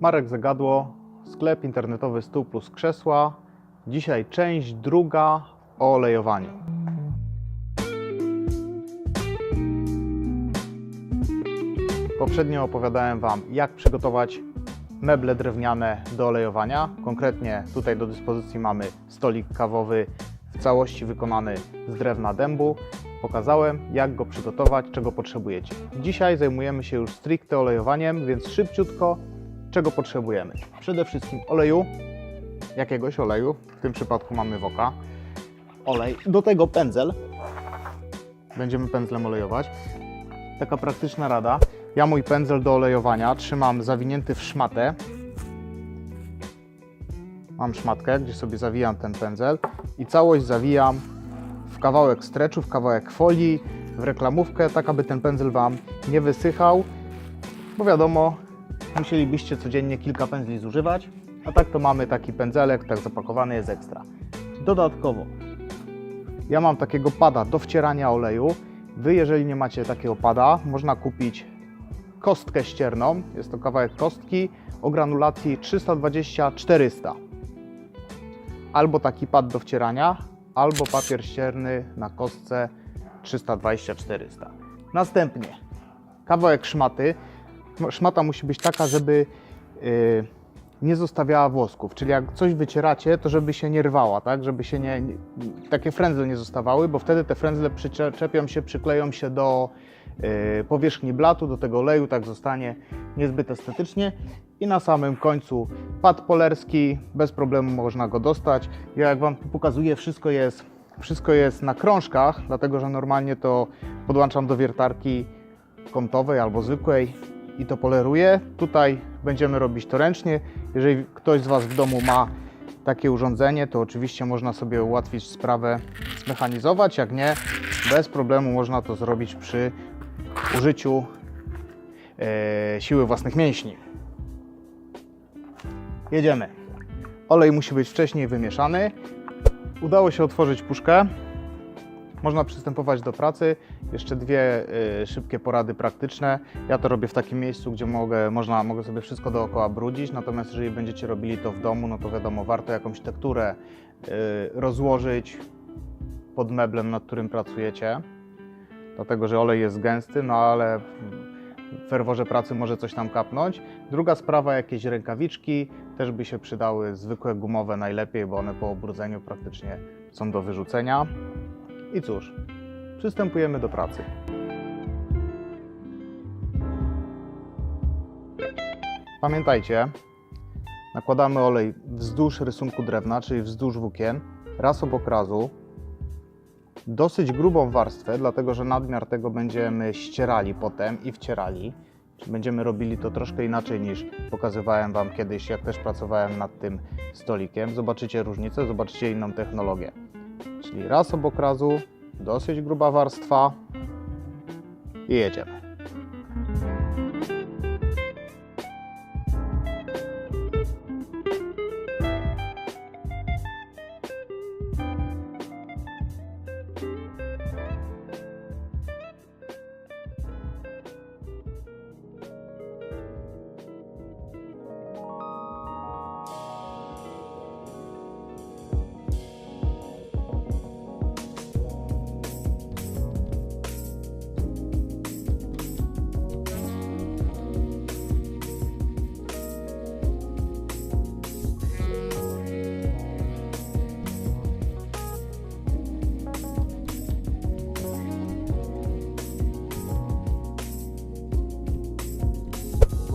Marek Zagadło, sklep internetowy Stół plus Krzesła. Dzisiaj część druga o olejowaniu. Poprzednio opowiadałem Wam, jak przygotować meble drewniane do olejowania. Konkretnie tutaj do dyspozycji mamy stolik kawowy w całości wykonany z drewna dębu. Pokazałem, jak go przygotować, czego potrzebujecie. Dzisiaj zajmujemy się już stricte olejowaniem, więc szybciutko, czego potrzebujemy. Przede wszystkim oleju, jakiegoś oleju, w tym przypadku mamy woka. Olej, do tego pędzel. Będziemy pędzlem olejować. Taka praktyczna rada. Ja mój pędzel do olejowania trzymam zawinięty w szmatę. Mam szmatkę, gdzie sobie zawijam ten pędzel i całość zawijam w kawałek streczu, w kawałek folii, w reklamówkę, tak aby ten pędzel Wam nie wysychał, bo wiadomo, musielibyście codziennie kilka pędzli zużywać, a tak to mamy taki pędzelek, tak zapakowany jest ekstra. Dodatkowo, ja mam takiego pada do wcierania oleju. Wy, jeżeli nie macie takiego pada, można kupić kostkę ścierną. Jest to kawałek kostki o granulacji 320-400. Albo taki pad do wcierania, albo papier ścierny na kostce 320-400. Następnie kawałek szmaty. Szmata musi być taka, żeby yy, nie zostawiała włosków, czyli jak coś wycieracie, to żeby się nie rwała, tak? Żeby się nie, nie takie frędzle nie zostawały, bo wtedy te frędzle przyczepią się, przykleją się do yy, powierzchni blatu, do tego oleju, tak zostanie niezbyt estetycznie. I na samym końcu pad polerski, bez problemu można go dostać. Ja jak Wam pokazuję, wszystko jest, wszystko jest na krążkach, dlatego że normalnie to podłączam do wiertarki kątowej albo zwykłej i to poleruję. Tutaj będziemy robić to ręcznie. Jeżeli ktoś z Was w domu ma takie urządzenie, to oczywiście można sobie ułatwić sprawę, zmechanizować. Jak nie, bez problemu można to zrobić przy użyciu e, siły własnych mięśni. Jedziemy. Olej musi być wcześniej wymieszany. Udało się otworzyć puszkę. Można przystępować do pracy. Jeszcze dwie y, szybkie porady praktyczne. Ja to robię w takim miejscu, gdzie mogę, można, mogę sobie wszystko dookoła brudzić. Natomiast jeżeli będziecie robili to w domu, no to wiadomo, warto jakąś tekturę y, rozłożyć pod meblem, nad którym pracujecie. Dlatego, że olej jest gęsty, no ale w ferworze pracy może coś tam kapnąć. Druga sprawa, jakieś rękawiczki też by się przydały, zwykłe gumowe najlepiej, bo one po obrudzeniu praktycznie są do wyrzucenia. I cóż, przystępujemy do pracy. Pamiętajcie, nakładamy olej wzdłuż rysunku drewna, czyli wzdłuż włókien, raz obok razu, dosyć grubą warstwę, dlatego że nadmiar tego będziemy ścierali potem i wcierali. Będziemy robili to troszkę inaczej niż pokazywałem Wam kiedyś, jak też pracowałem nad tym stolikiem. Zobaczycie różnicę, zobaczycie inną technologię. Czyli raz obok razu, dosyć gruba warstwa i jedziemy.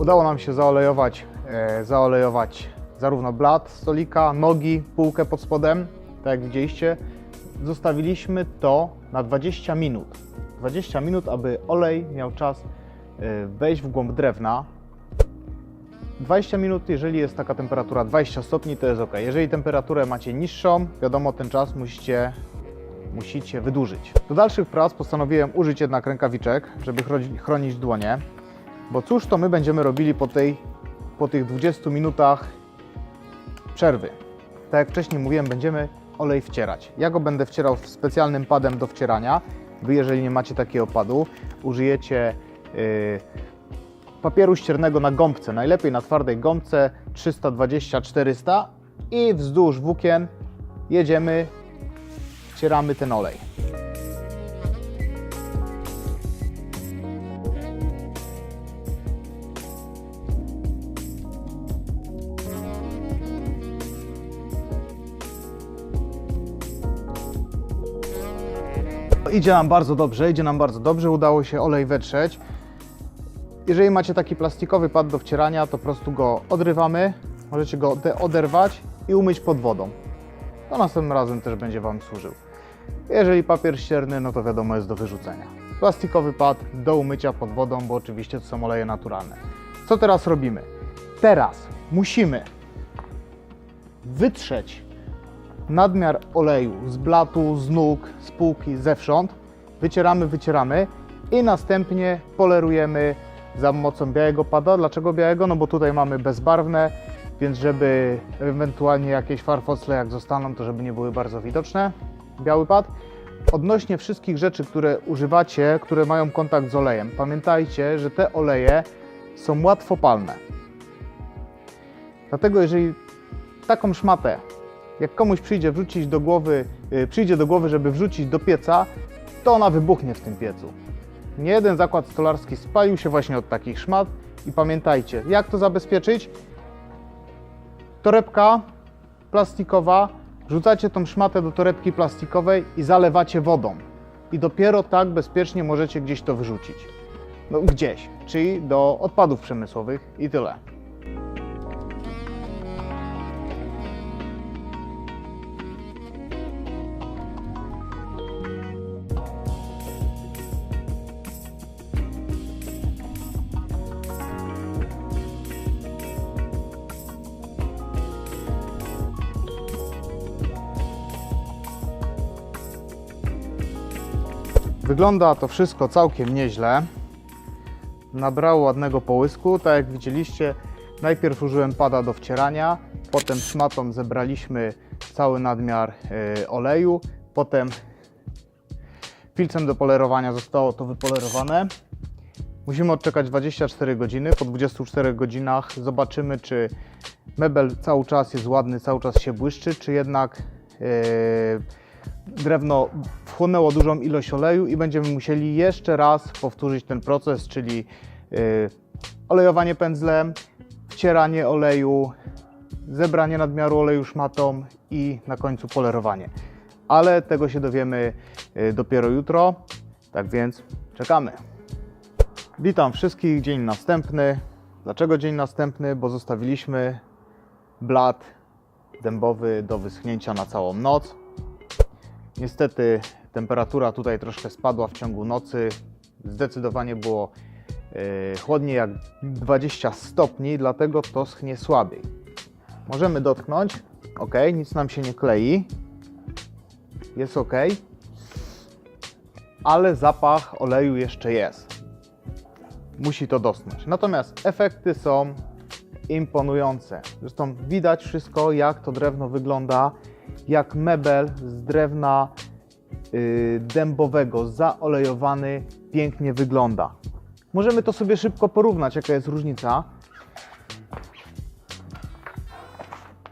Udało nam się zaolejować, e, zaolejować zarówno blat stolika, nogi, półkę pod spodem, tak jak widzieliście. Zostawiliśmy to na 20 minut. 20 minut, aby olej miał czas e, wejść w głąb drewna. 20 minut, jeżeli jest taka temperatura 20 stopni, to jest ok. Jeżeli temperaturę macie niższą, wiadomo, ten czas musicie, musicie wydłużyć. Do dalszych prac postanowiłem użyć jednak rękawiczek, żeby chroni- chronić dłonie. Bo cóż to my będziemy robili po, tej, po tych 20 minutach przerwy? Tak jak wcześniej mówiłem, będziemy olej wcierać. Ja go będę wcierał specjalnym padem do wcierania. Wy, jeżeli nie macie takiego padu, użyjecie yy, papieru ściernego na gąbce, najlepiej na twardej gąbce 320-400 i wzdłuż włókien jedziemy, wcieramy ten olej. Idzie nam bardzo dobrze, idzie nam bardzo dobrze, udało się olej wetrzeć. Jeżeli macie taki plastikowy pad do wcierania, to po prostu go odrywamy, możecie go de- oderwać i umyć pod wodą. To następnym razem też będzie Wam służył. Jeżeli papier ścierny, no to wiadomo jest do wyrzucenia. Plastikowy pad do umycia pod wodą, bo oczywiście to są oleje naturalne. Co teraz robimy? Teraz musimy wytrzeć nadmiar oleju z blatu, z nóg, z półki, zewsząd. Wycieramy, wycieramy i następnie polerujemy za pomocą białego pada. Dlaczego białego? No bo tutaj mamy bezbarwne, więc żeby ewentualnie jakieś farfocle jak zostaną, to żeby nie były bardzo widoczne. Biały pad. Odnośnie wszystkich rzeczy, które używacie, które mają kontakt z olejem, pamiętajcie, że te oleje są łatwopalne. Dlatego jeżeli taką szmatę jak komuś przyjdzie wrzucić do głowy, yy, przyjdzie do głowy, żeby wrzucić do pieca, to ona wybuchnie w tym piecu. Nie jeden zakład stolarski spalił się właśnie od takich szmat i pamiętajcie, jak to zabezpieczyć? Torebka plastikowa, wrzucacie tą szmatę do torebki plastikowej i zalewacie wodą. I dopiero tak bezpiecznie możecie gdzieś to wyrzucić. No gdzieś, czyli do odpadów przemysłowych i tyle. Wygląda to wszystko całkiem nieźle. Nabrało ładnego połysku. Tak jak widzieliście, najpierw użyłem pada do wcierania, potem szmatą zebraliśmy cały nadmiar y, oleju, potem filcem do polerowania zostało to wypolerowane. Musimy odczekać 24 godziny. Po 24 godzinach zobaczymy, czy mebel cały czas jest ładny, cały czas się błyszczy, czy jednak yy, drewno wchłonęło dużą ilość oleju i będziemy musieli jeszcze raz powtórzyć ten proces, czyli yy, olejowanie pędzlem, wcieranie oleju, zebranie nadmiaru oleju szmatą i na końcu polerowanie. Ale tego się dowiemy yy, dopiero jutro, tak więc czekamy. Witam wszystkich, dzień następny. Dlaczego dzień następny? Bo zostawiliśmy blat dębowy do wyschnięcia na całą noc. Niestety temperatura tutaj troszkę spadła w ciągu nocy. Zdecydowanie było yy, chłodniej jak 20 stopni, dlatego to schnie słabiej. Możemy dotknąć. Ok, nic nam się nie klei. Jest ok. Ale zapach oleju jeszcze jest. Musi to dostać. Natomiast efekty są imponujące. Zresztą widać wszystko, jak to drewno wygląda, jak mebel z drewna dębowego, zaolejowany, pięknie wygląda. Możemy to sobie szybko porównać, jaka jest różnica.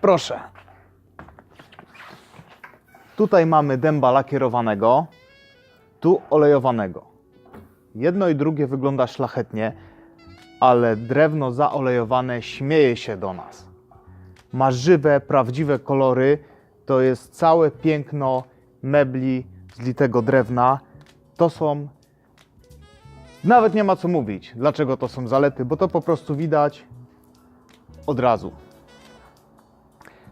Proszę. Tutaj mamy dęba lakierowanego, tu olejowanego. Jedno i drugie wygląda szlachetnie, ale drewno zaolejowane śmieje się do nas. Ma żywe, prawdziwe kolory. To jest całe piękno mebli z litego drewna. To są. Nawet nie ma co mówić, dlaczego to są zalety, bo to po prostu widać od razu.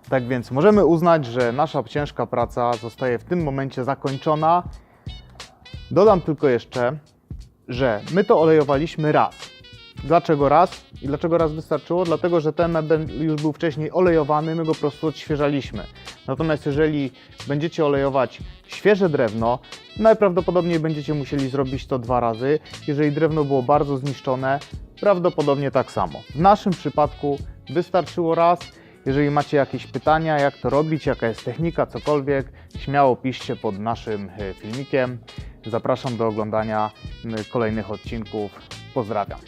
Tak więc możemy uznać, że nasza ciężka praca zostaje w tym momencie zakończona. Dodam tylko jeszcze, że my to olejowaliśmy raz. Dlaczego raz? I dlaczego raz wystarczyło? Dlatego, że ten mebel już był wcześniej olejowany, my go po prostu odświeżaliśmy. Natomiast jeżeli będziecie olejować świeże drewno, najprawdopodobniej będziecie musieli zrobić to dwa razy. Jeżeli drewno było bardzo zniszczone, prawdopodobnie tak samo. W naszym przypadku wystarczyło raz. Jeżeli macie jakieś pytania, jak to robić, jaka jest technika, cokolwiek, śmiało piszcie pod naszym e, filmikiem. Zapraszam do oglądania kolejnych odcinków. Pozdrawiam.